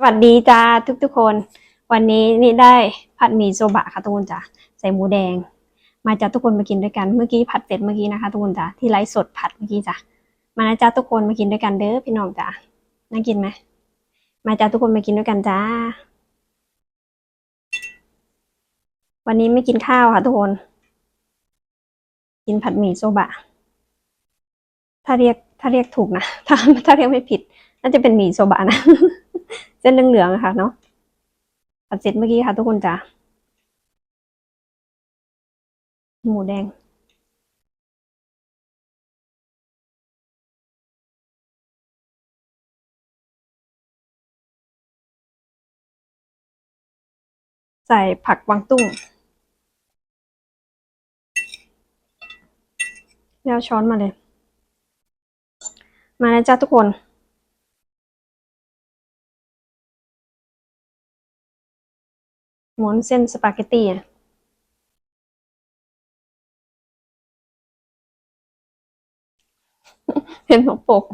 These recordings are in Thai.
สวัสดีจ้าทุกทุกๆคน วันนี้นี่ได้ผัดหมี่โซบะค่ะทุกคนจ้ะใส่หมูแดง มาจ้าทุกคนมากินด้วยกันเมื่อกี้ผัดเป็ดเมื่อกี้นะคะทุกคนจ้ะที่ไลฟ์สดผัดเมื่อกี้จ้ะมานะจ้าทุกคนมากินด้วยกันเด้อพี่น้องจ้ะน่ากินไหมมาจ้าทุกคนมากินด้วยกันจ้า วันนี้ไม่กินข้าวค่ะทุกคน กินผัดหมี่โซบะ ถ้าเรียกถ้าเรียกถูกนะถ้าถ้าเรียกไม่ผิด น่าจะเป็นหมี่โซบะนะ เส้นเหลืองๆอะค่ะเนาะผัดเสร็จเมื่อกี้ค่ะ ทุกคนจ้ะหมูแดง ใส่ผักกวางตุ้งแล้วช้อนมาเลย มาแล้วจ้าทุกคน หมุนเส้นสปาเกตตี้อะเห็นหัวปก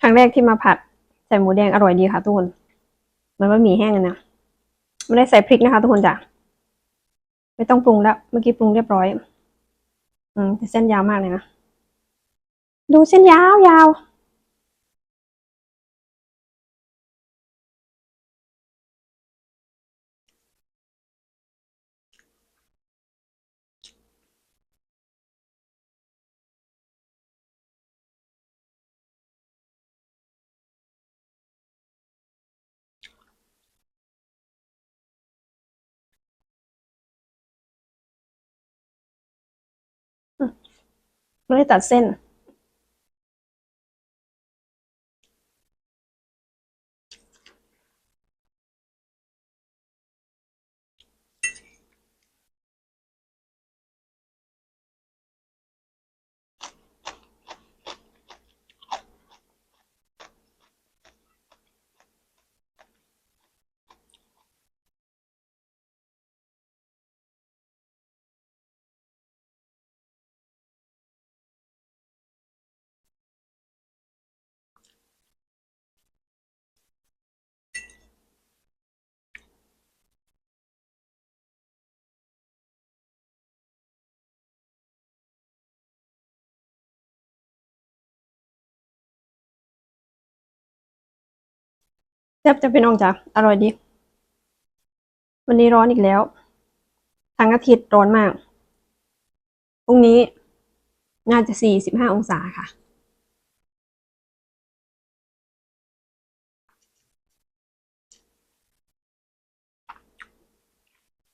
ครั้งแรกที่มาผัดใส่หมูแดงอร่อยดีค่ะทุกคน มันว่าหมี่แห้งนะ ไม่ได้ใส่พริกนะคะทุกคนจ้ะไม่ต้องปรุงแล้ว เมื่อกี้ปรุงเรียบร้อย อืมแต่เส้นยาวมากเลยนะ ดูเส้นยาวยาว ไม่ได้ตัดเส้น แซ่บจะเป็นองจ้ะอร่อยดี วันนี้ร้อนอีกแล้วทั้งอาทิตย์ร้อนมากพรุ่งนี้น่าจะสี่สิบห้าองศาค่ะ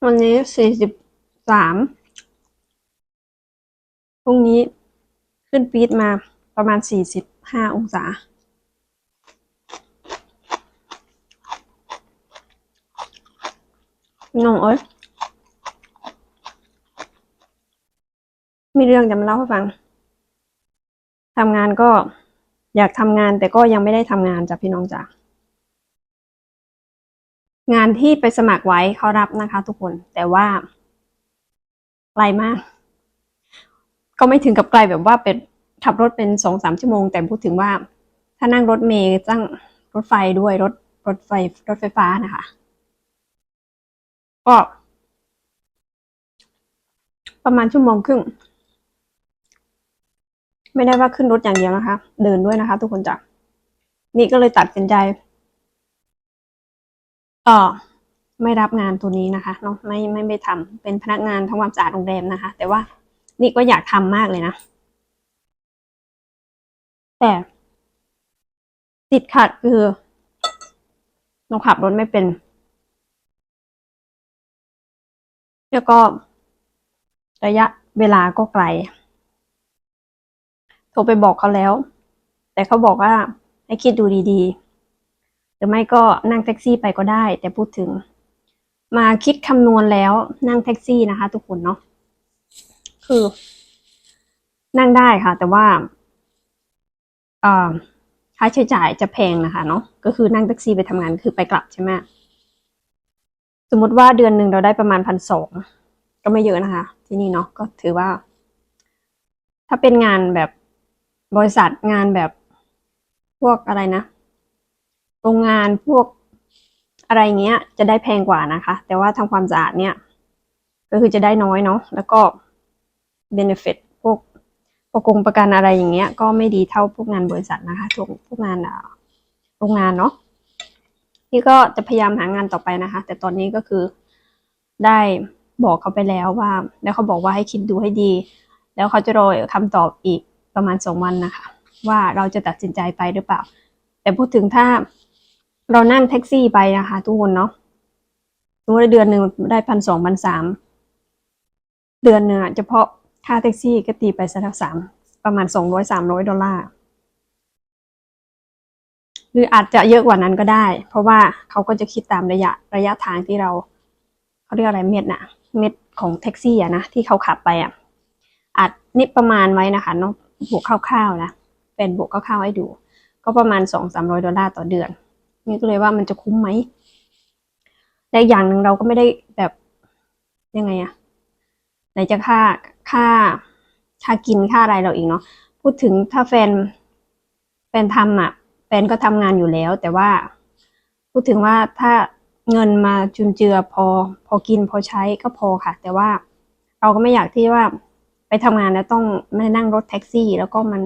วันนี้สี่สิบสามพรุ่งนี้ขึ้นปีดมาประมาณสี่สิบห้าองศา น้องเอ้ยมีเรื่องจะมาเล่าให้ฟัง ทำงานก็อยากทำงานแต่ก็ยังไม่ได้ทำงานจ้ะพี่น้องจ้ะงานที่ไปสมัครไว้เขารับนะคะทุกคน แต่ว่าไกลมาก ก็ไม่ถึงกับไกลแบบว่าเป็นขับรถเป็นสองสามชั่วโมง แต่พูดถึงว่า ถ้านั่งรถเมล์จ้างรถไฟด้วยรถรถไฟรถไฟฟ้านะคะ ก็ ประมาณชั่วโมงครึ่ง ไม่ได้ว่าขึ้นรถอย่างเดียวนะคะ เดินด้วยนะคะ ทุกคนจ้ะนี่ก็เลยตัดสินใจเออไม่รับงานตัวนี้นะคะเนาะไม่ไม่ไม่ทำเป็นพนักงานทำความสะอาดโรงแรมนะคะ แต่ว่านี่ก็อยากทำมากเลยนะ แต่ติดขัดคือเราขับรถไม่เป็น แล้วก็ระยะเวลาก็ไกล โทรไปบอกเขาแล้ว แต่เขาบอกว่าให้คิดดูดีๆ หรือไม่ก็นั่งแท็กซี่ไปก็ได้ แต่พูดถึง มาคิดคำนวณแล้วนั่งแท็กซี่นะคะ ทุกคนเนาะคือ นั่งได้ค่ะ แต่ว่าค่าใช้จ่ายจะแพงนะคะเนาะก็คือนั่งแท็กซี่ไปทำงานคือไปกลับใช่ไหม สมมติว่าเดือนหนึ่งเราได้ประมาณพันสองก็ไม่เยอะนะคะ ที่นี่เนาะก็ถือว่า ถ้าเป็นงานแบบบริษัทงานแบบพวกอะไรนะโรงงานพวกอะไรเงี้ย จะได้แพงกว่านะคะ แต่ว่าทำความสะอาดเนี่ย ก็คือจะได้น้อยเนาะแล้วก็ benefit พวกประกงประกันอะไรอย่างเงี้ย ก็ไม่ดีเท่าพวกงานบริษัทนะคะพวกพวกงานโรงงานเนาะี่ก็จะพยายามหางานต่อไปนะคะ แต่ตอนนี้ก็คือได้บอกเขาไปแล้วว่า แล้วเขาบอกว่าให้คิดดูให้ดี แล้วเขาจะรอคำตอบอีกประมาณสองวันนะคะ ว่าเราจะตัดสินใจไปหรือเปล่า แต่พูดถึงถ้าเรานั่งแท็กซี่ไปนะคะ ทุกคนเนาะสมมติว่าเดือนหนึ่งได้พันสองพันสามเดือนหนึ่งอะเฉพาะค่าแท็กซี่ก็ตีไปสักสามประมาณสองร้อยสามร้อยดอลลาร์ หรืออาจจะเยอะกว่านั้นก็ได้ เพราะว่าเขาก็จะคิดตามระยะระยะทางที่เราเขาเรียกอะไรเม็ดน่ะเม็ดของแท็กซี่อะนะที่เขาขับไปอะอาจนิดประมาณไว้นะคะเนาะบวกคร่าวๆนะเป็นบวกคร่าวๆให้ดู ก็ประมาณสองสามร้อยดอลลาร์ต่อเดือน นี่ก็เลยว่ามันจะคุ้มไหมและอีกอย่างหนึ่งเราก็ไม่ได้แบบยังไงอะไหนจะค่าค่าค่ากินค่าอะไรเราอีกเนาะพูดถึงถ้าแฟนแฟนทำอะ แฟนก็ทำงานอยู่แล้ว แต่ว่าพูดถึงว่าถ้าเงินมาจุนเจือพอ พอกินพอใช้ก็พอค่ะ แต่ว่าเราก็ไม่อยากที่ว่าไปทำงานแล้วต้องไม่นั่งรถแท็กซี่ แล้วก็มัน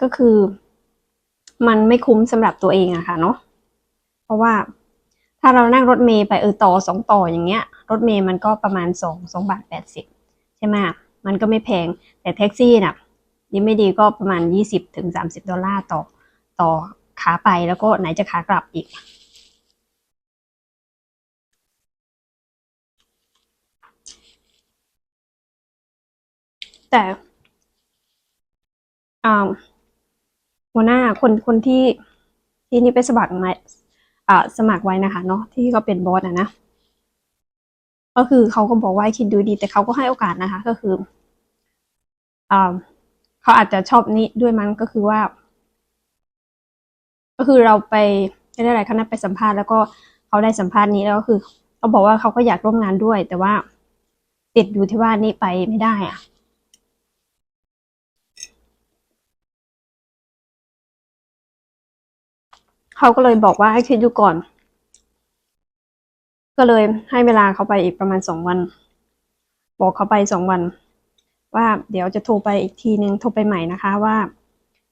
ก็คือ มันไม่คุ้มสำหรับตัวเองอะค่ะเนาะเพราะว่าถ้าเรานั่งรถเมย์ไปเออต่อสองต่ออย่างเงี้ย รถเมย์มันก็ประมาณสองสองบาทแปดสิบใช่ไหมมันก็ไม่แพงแต่แท็กซี่น่ะดีไม่ดีก็ประมาณยี่สิบถึงสามสิบดอลลาร์ต่อต่อ ขาไปแล้วก็ไหนจะขากลับอีก แต่อ่าหัวหน้าคนคนที่ที่นี่ไปสมัครมาอ่าสมัครไว้นะคะเนาะที่เขาเป็นบอสอะนะก็คือเขาก็บอกว่าคิดดูดี แต่เขาก็ให้โอกาสนะคะ ก็คืออ่าเขาอาจจะชอบนี้ด้วยมั้งก็คือว่า ก็คือเราไปไม่ได้อะไรคณะไปสัมภาษณ์แล้วก็เขาได้สัมภาษณ์นี้แล้วก็คือเขาบอกว่าเขาก็อยากร่วมงานด้วย แต่ว่าติดอยู่ที่ว่านี่ไปไม่ได้อะเขาก็เลยบอกว่าให้คิดดูก่อน ก็เลยให้เวลาเขาไปอีกประมาณสองวัน บอกเขาไปสองวัน ว่าเดี๋ยวจะโทรไปอีกทีนึงโทรไปใหม่นะคะว่า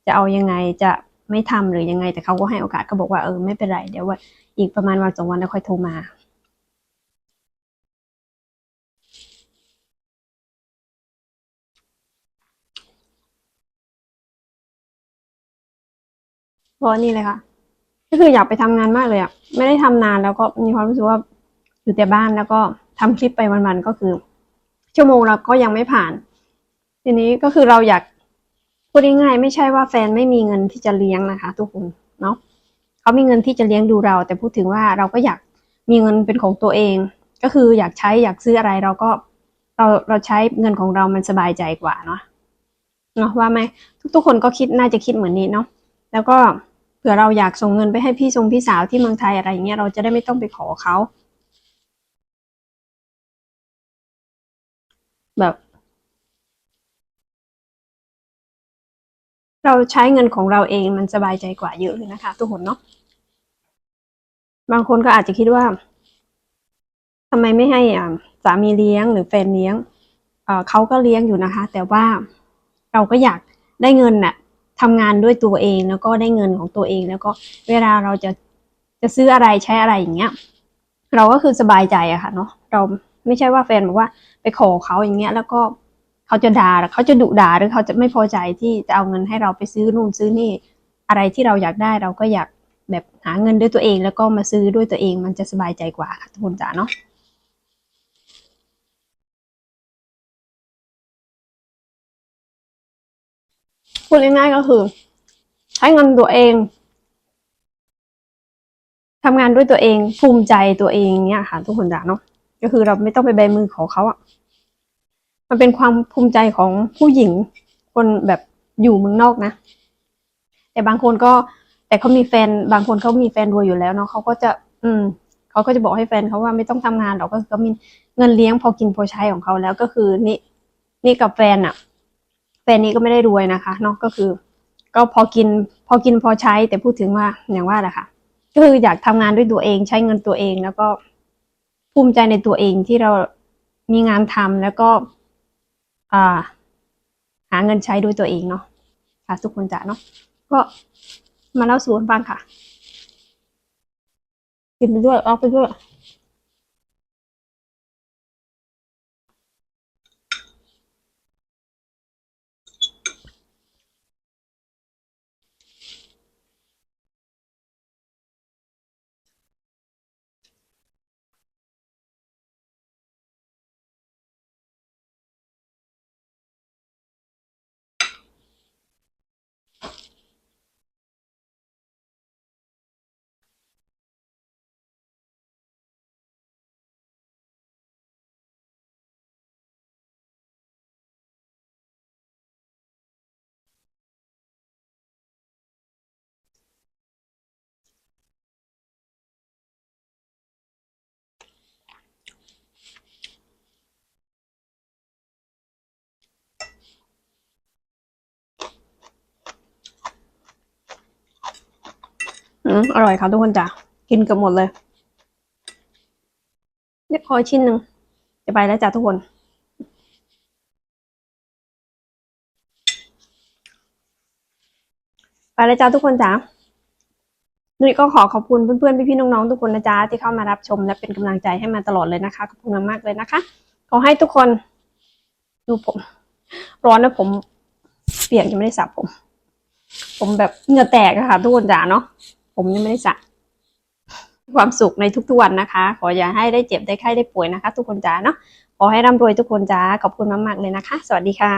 จะเอายังไงจะ ไม่ทำหรือยังไง แต่เขาก็ให้โอกาสเขาบอกว่าเออไม่เป็นไรเดี๋ยวว่าอีกประมาณวันสองวันแล้วค่อยโทรมาเพราะนี่เลยค่ะ ก็คืออยากไปทำงานมากเลยอะ ไม่ได้ทำนานแล้วก็มีความรู้สึกว่าอยู่แต่บ้านแล้วก็ทำคลิปไปวันๆก็คือ ชั่วโมงเราก็ยังไม่ผ่าน ทีนี้ก็คือเราอยาก พูดง่ายๆไม่ใช่ว่าแฟนไม่มีเงินที่จะเลี้ยงนะคะ ทุกคนเนาะเขามีเงินที่จะเลี้ยงดูเรา แต่พูดถึงว่าเราก็อยากมีเงินเป็นของตัวเอง ก็คืออยากใช้อยากซื้ออะไรเราก็เราเราใช้เงินของเรามันสบายใจกว่าเนาะเนาะว่าไหมทุกๆคนก็คิดน่าจะคิดเหมือนนี้เนาะแล้วก็เผื่อเราอยากส่งเงินไปให้พี่ทรงพี่สาวที่เมืองไทยอะไรอย่างเงี้ยเราจะได้ไม่ต้องไปขอเขาแบบ เราใช้เงินของเราเองมันสบายใจกว่าเยอะเลยนะคะ ทุกคนเนาะบางคนก็อาจจะคิดว่าทำไมไม่ให้สามีเลี้ยงหรือแฟนเลี้ยงเเขาก็เลี้ยงอยู่นะคะ แต่ว่าเราก็อยากได้เงินน่ะทำงานด้วยตัวเองแล้วก็ได้เงินของตัวเอง แล้วก็เวลาเราจะจะซื้ออะไรใช้อะไรอย่างเงี้ย เราก็คือสบายใจอะค่ะเนาะเราไม่ใช่ว่าแฟนบอกว่าไปขอเขาอย่างเงี้ย แล้วก็ เขาจะด่าเขาจะดุด่าหรือเขาจะไม่พอใจที่จะเอาเงินให้เราไปซื้อนู่นซื้อนี่ อะไรที่เราอยากได้เราก็อยากแบบหาเงินด้วยตัวเอง แล้วก็มาซื้อด้วยตัวเองมันจะสบายใจกว่าค่ะทุกคนจ๋าเนาะพูดง่ายๆก็คือ ใช้เงินตัวเองทำงานด้วยตัวเองภูมิใจตัวเองเนี่ยค่ะ ทุกคนจ๋าเนาะก็คือเราไม่ต้องไปแบมือขอเขาอะ มันเป็นความภูมิใจของผู้หญิงคนแบบอยู่เมืองนอกนะ แต่บางคนก็ แต่เขามีแฟน บางคนเขามีแฟนรวยอยู่แล้วเนาะเขาก็จะ อืมเขาก็จะบอกให้แฟนเขาว่าไม่ต้องทำงานหรอกก็คือเขามีเงินเลี้ยงพอกินพอใช้ของเขาแล้วก็คือนี่นี่กับแฟนอะแฟนนี้ก็ไม่ได้รวยนะคะเนาะก็คือ ก็พอกินพอกินพอใช้ แต่พูดถึงว่าอย่างว่าแหละค่ะก็คืออยากทำงานด้วยตัวเองใช้เงินตัวเองแล้วก็ภูมิใจในตัวเองที่เรามีงานทำแล้วก็ หาเงินใช้ด้วยตัวเองเนาะค่ะทุกคนจ๋าเนาะก็มาเล่าสู่กันฟังค่ะกินไปด้วยออกไปด้วย อร่อยค่ะทุกคนจ้ะ กินเกือบหมดเลยเรียกพอชิ้นหนึ่งจะไปแล้วจ้ะทุกคนไปแล้วจ้าทุกคนจ้านุ้ยก็ขอขอบคุณเพื่อนๆ พี่ๆ น้องๆ ทุกคนนะจ๊ะที่เข้ามารับชมและเป็นกำลังใจให้มาตลอดเลยนะคะ ขอบคุณมากๆเลยนะคะ ขอให้ทุกคนดูผม ร้อนนะผม เปียกยังไม่ได้สระผม ผมแบบเหงื่อแตกอะค่ะ ทุกคนจ๋าเนาะ ผมยังไม่ได้สระความสุขในทุกๆวันนะคะ ขออย่าให้ได้เจ็บได้ไข้ได้ป่วยนะคะ ทุกคนจ๋าเนาะขอให้ร่ำรวยทุกคนจ้าขอบคุณมากๆเลยนะคะ สวัสดีค่ะ